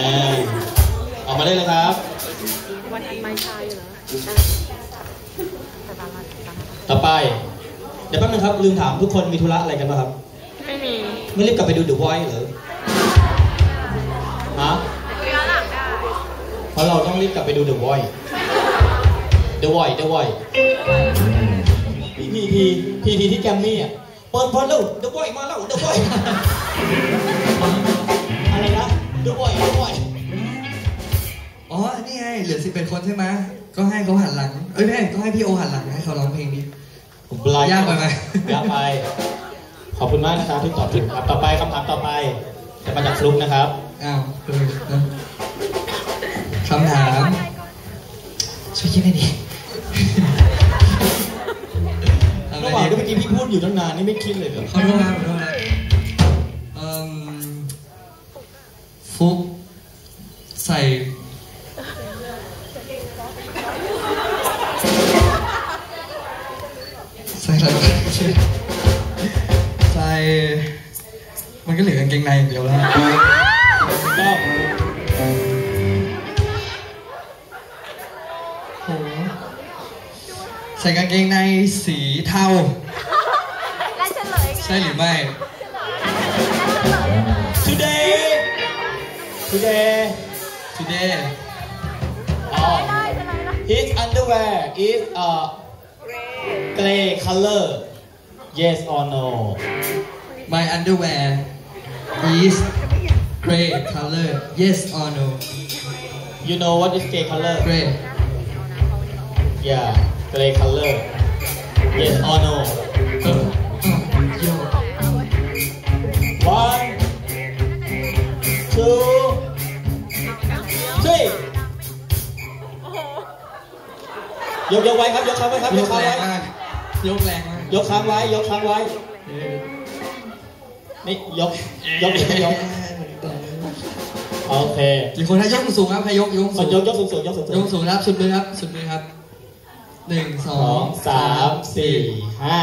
อ่าออกมาได้เลยครับ วันอันไม่ใช่เหรอต่อไป เดี๋ยวแป๊บนึงครับ ลืมถามทุกคนมีธุระอะไรกันบ้างครับ ไม่มี ไม่รีบกลับไปดู The Voice เหรอฮะย้อนหลังได้เพราะเราต้องรีบกลับไปดู The Voice The Voice The Voice พีพีพีพีพีที่แกรมมี่อะ เปิดเปิดแล้ว The Voice มาแล้ว The Voice อะไร ลือสิบเอ็ดคนใช่ไหมก็ให้เขาหันหลัง เอ้ยไม่ก็ให้พี่โอหันหลังให้เขาร้องเพลงนี้ ผมปลายยากไปไหมยากไป ขอบคุณมากนะครับที่ตอบถูกครับ ต่อไปคำถามต่อไปจะมาจากฟลุกนะครับ อ้าวเออนะคำถาม ช่วยคิดให้ดีทำระหไงว่างดีที่เมื่อกี้พี่พูดอยู่ตั้งนานนี่ไม่คิดเลยเหรอขอโทษครับขอโทษครั งเกงในอย่างเดียวแล้วก็โหใส่กางเกงในสีเทาและเฉลยไงใช่หรือไม่ today today today อ๋อได้เฉลยแล้ว his underwear is a gray color yes or no my underwear is gray color yes or no you know what is gray color gray yeah gray color yes or no เออโย one two three ยกยกไว้ครับยกค้างไว้ครับยยกกค้างแรไว้งมากยกแรงมากยกค้างไว้ยกค้างไว้เออ นี่ยกยกยกโอเคกี่คนถ้ายกสูงครับให้ยกยกคสูนงยกยกสูงสูงยกสูงยกสูงครับสุดมือครับสุดมือครับหนึ่งสสอองงสามสี่ห้า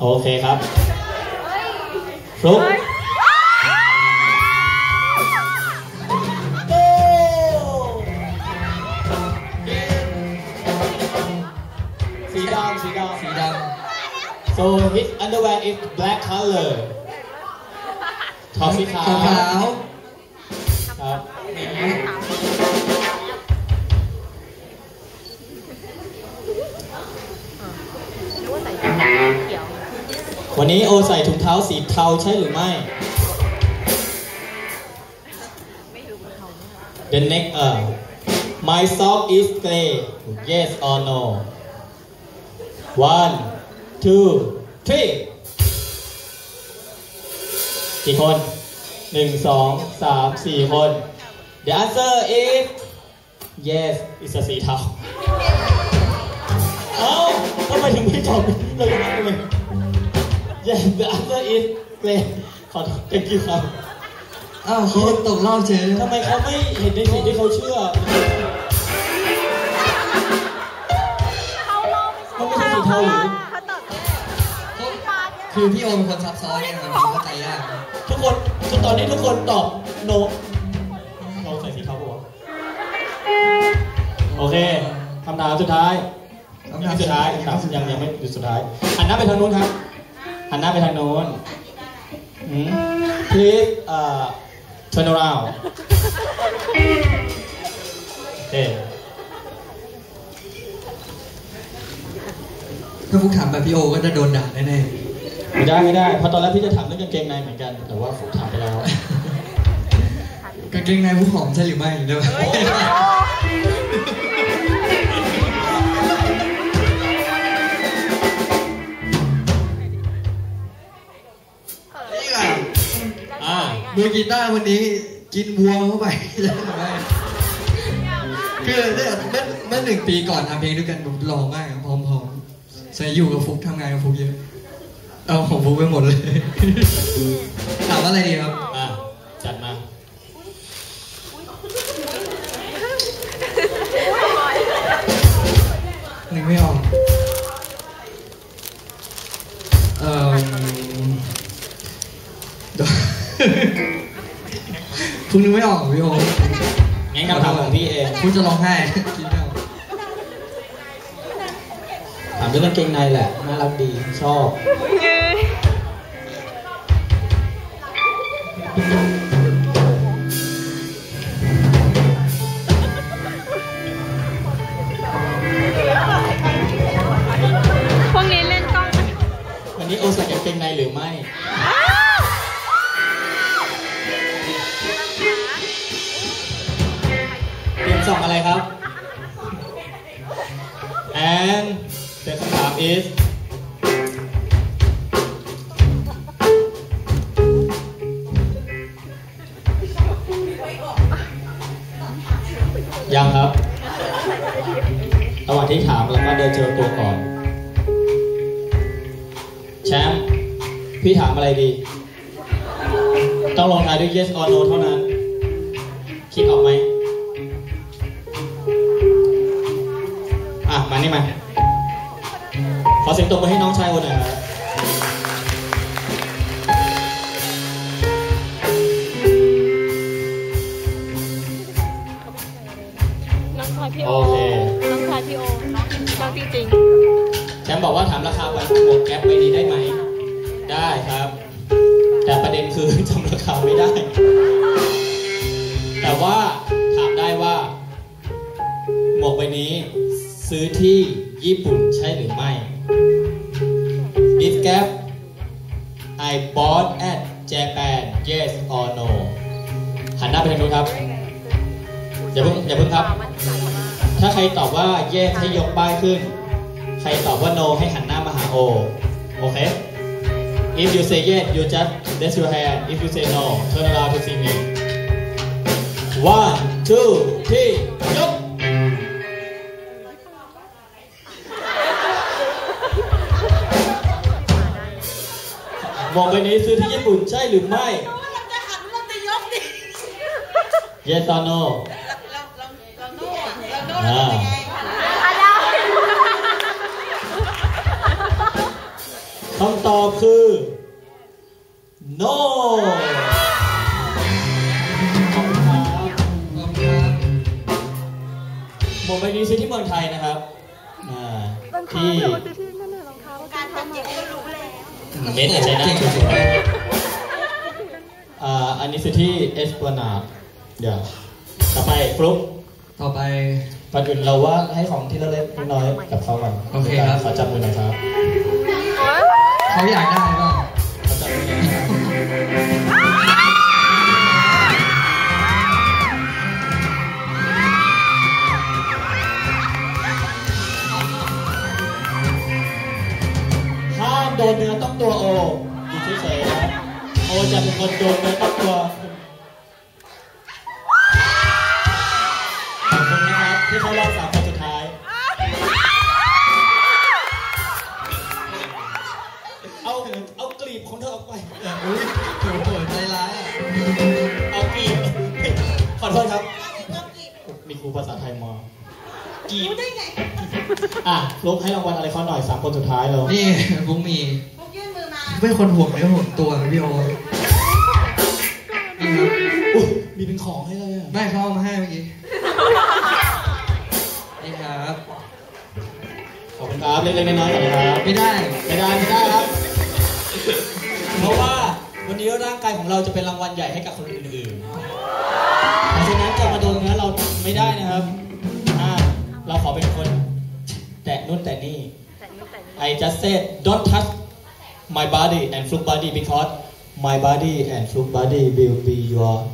โอเคครับฟลุก so his underwear is black color ท็อปสีำขาขาววขาวครับนึกว่าใส่เขียววันนี้โอใส่ถุงเท้าสีเทาใช่หรือไม่ไม่รู้ว่าเขา The next uh my sock is gray yes or no one two three กี่คนหนึ่งสองสามสี่คน The answer is yes it's a สีเทาเอ้าทำไมถึงไม่ตอบเลยนะเลย Yes the answer is gray ขอโทษ thank you ครับอ้าวเขาตกรอบเฉยทำไมเขาไม่เห็นในสิ่งที่เขาเชื่อ คือพี่โอเป็นคนซับซ้อนเนี่ยมันเข้าใจยากทุกคนทุกตอนนี้ทุกคนตอบ no เราใส่สีเทาปะวะโอเคคำถามสุดท้ายยังไม่สุดท้ายคำถามยังยังไม่หยุดสุดท้ายหันหน้าไปทางนู้นครับหันหน้าไปทางนู้นอืม please uh turn around โอเคถ้าฟุกถามแบบพี่โอก็จะโดนด่าแน่ ไม่ได้ไม่ได้เพราะตอนแรกพี่จะถามเรื่องกางเกงในเหมือนกัน แต่ว่าผมถามไปแล้วๆกางเกงในฟุกหอมใช่หรือไม่เดี๋ยวนี่แหละอ่ามือกีตาร์วันนี้กินวัวเข้าไปใช่หรือไม่คือเนี่ยเมื่อเมื่อหนึ่งปีก่อนทำเพลงด้วยกันผมหล่อมากพร้อมๆใส่อยู่กับฟุกทำงานกับฟุกเยอะ เอาของฟุกไปหมดเลย ถามว่าอะไรดีครับ อ่าจัดมานึกไม่ออก เอ่อเดี๋ยวคุณนึกไม่ออกออกพี่โองั้นคำถามของพี่เองพูดจะร้องไห้คิดไม่ออกถามเรื่องกางเกงในแหละ น่ารักดี ชอบ ยังครับระหว่างที่ถามเราก็เดินเจอตัวก่อน แชมป์พี่ถามอะไรดี ต้องลงท้ายด้วย yes or no เท่านั้น คิดออกไหมอะ มานี่มา ขอเสียงตบมือให้น้องชายคนหน่อยครับ หรือไม่ This gap I bought at Japan yes or no หันหน้าไปทางนู้นครับ อย่าเพิ่งอย่าเพิ่งครับ ถ้าใครตอบว่า yes ให้ยกป้ายขึ้น ใครตอบว่า no ให้หันหน้ามาหาโอ โอเค If you say yes you just raise your hand If you say no turn around to see me One two three มองไปนี้ซื้อที่ญี่ปุ่นใช่หรือไม่เราจะหันเราจะยกดิ Yes or no เราเราเราโน่เราโน่อ่าเราเป็นไงๆอะไรคำตอบคือ no ขอบคุณครับขอบคุณครับหมวกใบนี้ซื้อที่เมืองไทยนะครับอ่าที่ การตัดเย็บก็รู้แล้ว เมดใช่นะเก่งสุดเลยอ่าอันนี้ซื้อที่เอสปลานาดเดี๋ยว ต่อไปฟลุ๊กต่อไปก่อนอื่นเราว่าให้ของที่เล็กๆน้อยๆกับเขาก่อนโอเคครับขอจับมือหน่อยครับ เขาอยากได้ อจะเป็นคนโดนเนื้อต้องตัวขอบคุณนะครับที่เข้ารอบสามคนสุดท้าย เอาเอากลีบของเธอออกไปอุ้ยโหใจร้ายอะเอากลีบขอโทษครับ มีครูภาษาไทยมกลีบรู้ได้ไงอะลุกให้รางวัลอะไรเขาหน่อยสามคนสุดท้ายเรานี่บุ้งมีพวกยื่นมือมาเป็นคนห่วงเนื้อห่วงตัวนะพี่โอนี่ครับ อุ๊ยมีเป็นของให้เลยอะไม่เขาเอามาให้เมื่อกี้ นี่ครับ ขอบคุณครับเล็กๆน้อยๆก่อนนะครับไม่ได้ ไม่ได้ไม่ได้ครับ เพราะว่าวันนี้ร่างกายของเราจะเป็นรางวัลใหญ่ให้กับคนอื่นๆเพราะฉะนั้นจะมาโดนเนื้อเราไม่ได้นะครับอ่าเราขอเป็นคน แตะนู่นแตะนี่แต่นี่แต่นี่ I just said don't touch my body and fluke body because my body and fluke body will be your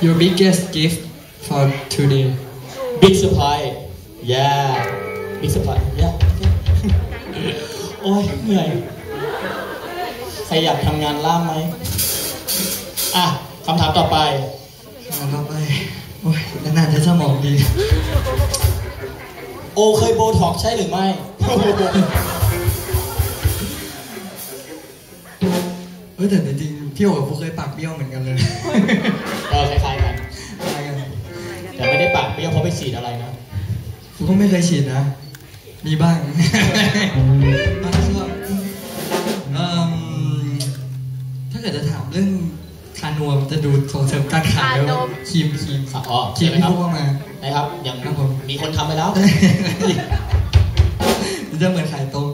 your biggest gift for today big surprise yeah big surprise yeah โอ้ยเหนื่อยใครอยากทำงานล่ามไหมอะคำถามต่อไปงานต่อไปโอ้ยนานๆจะสมองดี โอเคยโบท็อกซ์ใช่หรือไม่ เออแต่จริงๆพี่โอ๋กับผมเคยปากเบี้ยวเหมือนกันเลยเออคล้ายๆกันอะไรกันแต่ไม่ได้ปากเปรี้ยวเพราะไปฉีดอะไรนะผมก็ไม่เคยฉีดนะ มีบ้างบางช่วงเอิ่มถ้าเกิดจะถามเรื่องคันนัวมันจะดูส่งเสริมการขายแล้วครีมครีมอ๋อครีมนะที่ครับพวกมานะครับยังครับผมมีคนทำไปแล้วจะเหมือนขายตรง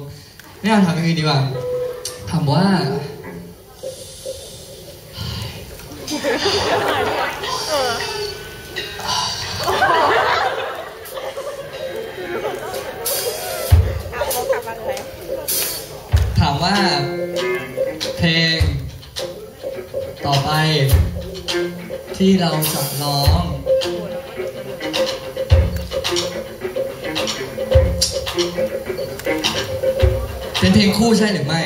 ไม่เอาทำอย่างอื่นดีกว่าถามว่า ต่อไปที่เราจะร้องเป็นเพลงคู่ใช่หรือไม่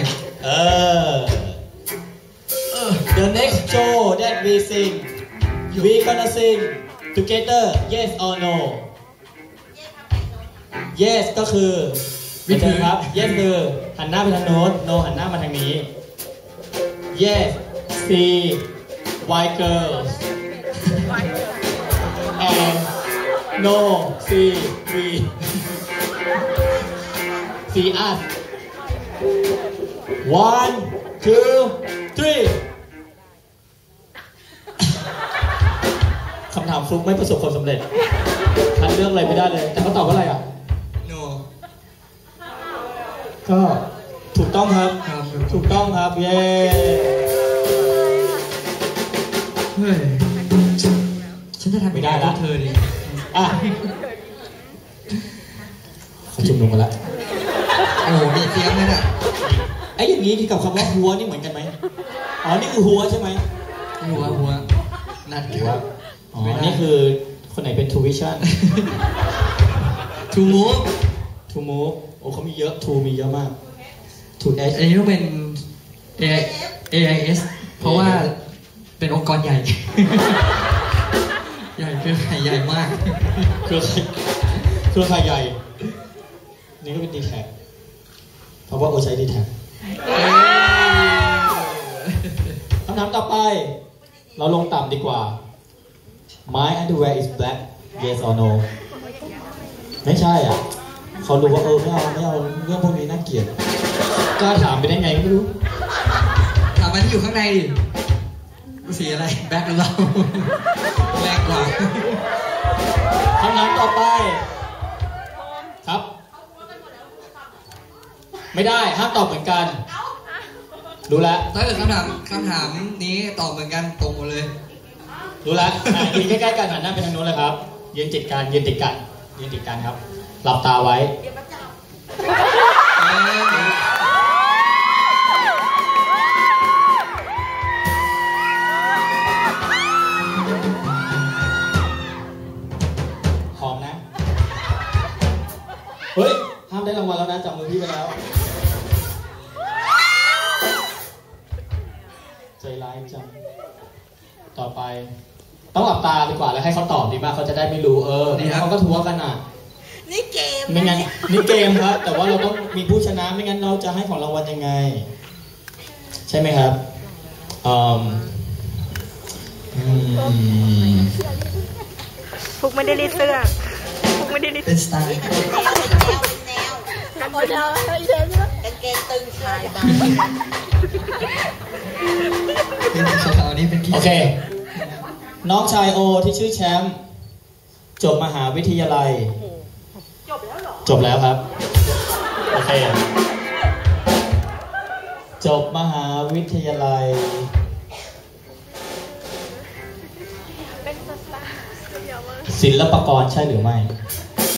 เออ The next show that we sing we gonna sing together yes or no yes ก็คือวิธีเหมือนเดิมครับ yes คือหันหน้าไปทางโน้น no หันหน้ามาทางนี้ yes see white girls and no see we see us one two three คำถามฟลุกไม่ประสบความสำเร็จทันเรื่องอะไรไม่ได้เลย แต่เขาตอบว่าอะไรอะ no ก็ถูกต้องครับครับถูกต้องครับ เย้ อะเขาจุ่มลงมาแล้วโอ้โหมีเสียงเลยน่ะไอ้อย่างนี้ที่กับคำว่าหัวนี่เหมือนกันไหมอ๋อ นี่คือหัวใช่ไหมหัวหัวนัดหัวอ๋อ นี่คือคนไหนเป็น two vision ทูมูฟ two move โอ้เขามีเยอะ two มีเยอะมาก two h อันนี้ต้องเป็น AI AIS เพราะว่าเป็นองค์กรใหญ่ ใหญ่คือใหญ่มาก เครือข่ายเครือข่ายใหญ่ นี่ก็เป็น d t แทเพราะว่าโอใช้ d t แทคำถามต่อไป เราลงต่ำดีกว่า My underwear is black yes or no ไม่ใช่อะ เขารู้ว่าเออไม่เอาไม่เอาเรื่องพวกนี้น่าเกลียดกล้าถามไปได้ไงไม่รู้ ถามมันที่อยู่ข้างในดิ สีอะไร แบ็คหรือเปล่าแรงกว่าคำถามต่อไป ครับ ไม่ได้ ห้ามตอบเหมือนกัน รู้แล้วถ้าเกิดคำถามคำถามนี้ตอบเหมือนกันตรงหมดเลย รู้แล้วอะยืนใกล้ๆกันหันหน้าไปทางนู้นเลยครับยืนติดกันยืนติดกันยืนติดกันครับ หลับตาไว้ ใจร้ายจัง ต่อไป ต้องหลับตาดีกว่าแล้วให้เขาตอบดีมากเขาจะได้ไม่รู้เออดีครับเขาก็ทัวกันอะนี่เกมไม่งั้นนี่เกมครับ แต่ว่าเราต้องมีผู้ชนะไม่งั้นเราจะให้ของรางวัลยังไง ใช่ไหมครับอืมอืมฟุกไม่ได้รีดเสื้อฟุกไม่ได้รีดเป็นสไตล์แนวเป็นแนวเป็นแนวโอ้ยเอาไอ้เด็กกางเกงตึงเสื้อจะบาง เป็นขาวๆนี่เป็นที่โอเค น้องชายโอที่ชื่อแชมป์จบมหาวิทยาลัย จบแล้วเหรอ จบแล้วครับ โอเค จบมหาวิทยาลัย เป็นสตาร์เดี๋ยวมาศิลปากรใช่หรือไม่เ